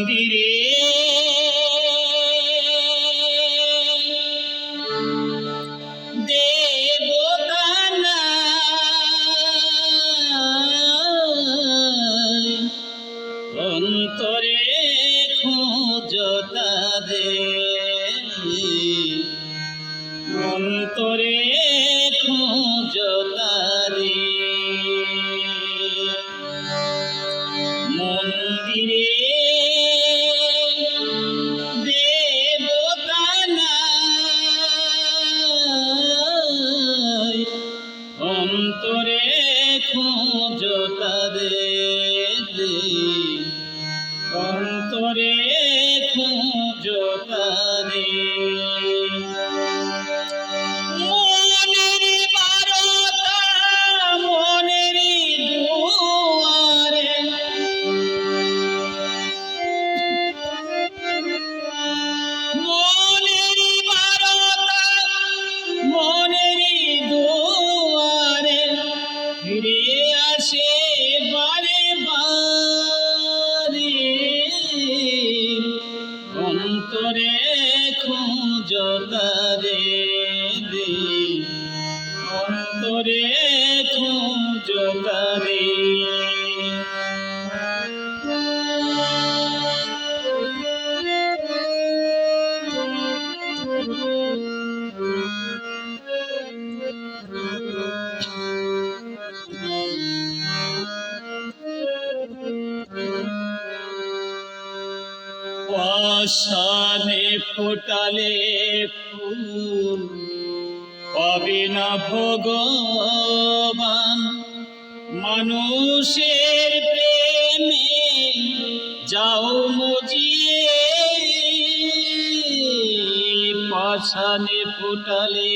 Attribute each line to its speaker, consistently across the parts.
Speaker 1: মন্দিরে। অন্তরে খোঁজ তাদের। অন্তরে খোঁজ অন্তরে খুঁজ তারে। পাশানে ফোটালে ফুল পাবে না ভগবান। মানুষের প্রেমে যাও মজিয়ে। পাশানে ফোটালে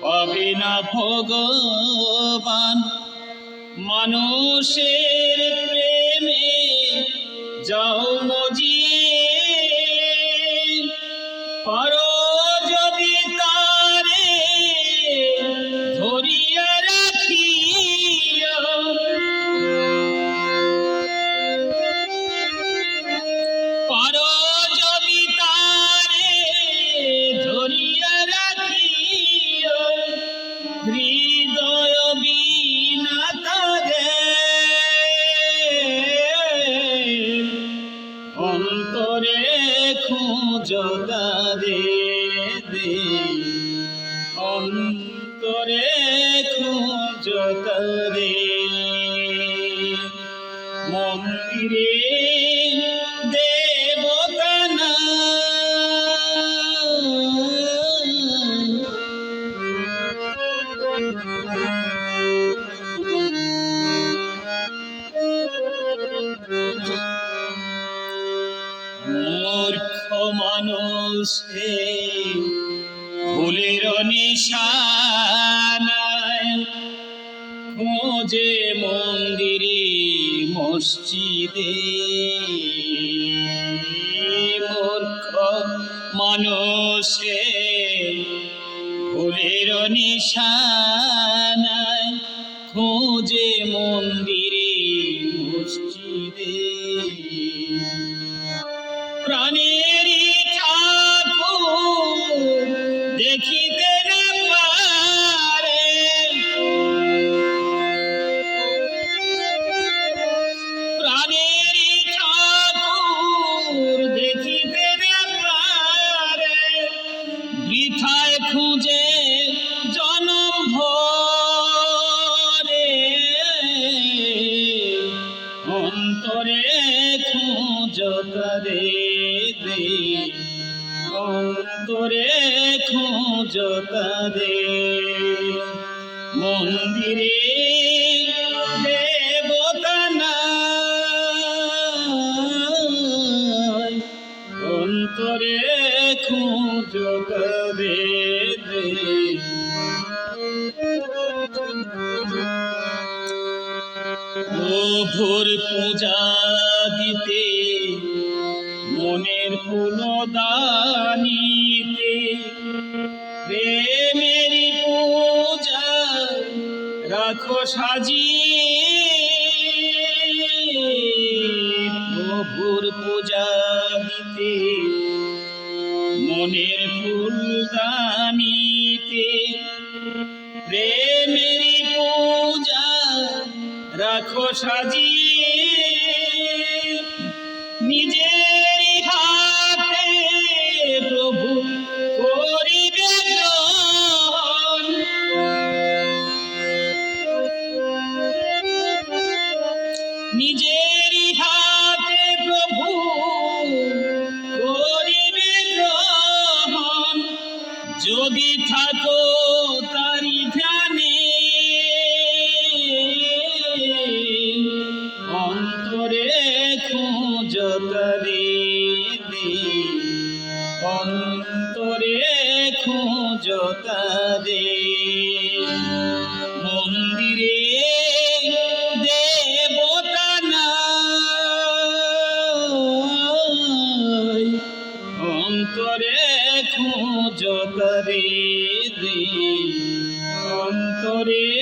Speaker 1: পাবে না ভগবান। মানুষের প্রেমে যাও মজিয়ে। পারো যদি তারে তারে মন্দিরে দেবতা না। মূর্খ মানুষে ভুলের নিশানায় খোঁজে মন্দিরে মসজিদে। মূর্খ মানুষে ভুলের নিশানায় খোঁজে মন্দিরে মসজিদে। প্রাণের অন্তরে খুঁজ করে মন্দিরে দেবতা করে দে প্রভুর পূজা দিতে মনের পুনদানিতে প্রেমেরই পূজা রাখো সাজিয়ে। প্রভুর পূজা দিতে মনের ফুলদানিতে প্রেমেরই পূজা রাখো সাজিয়ে। যদি থাকো তারি ধ্যানে অন্তরে খুঁজ অন্তরে খুঁজ মন্দিরে অন্তরে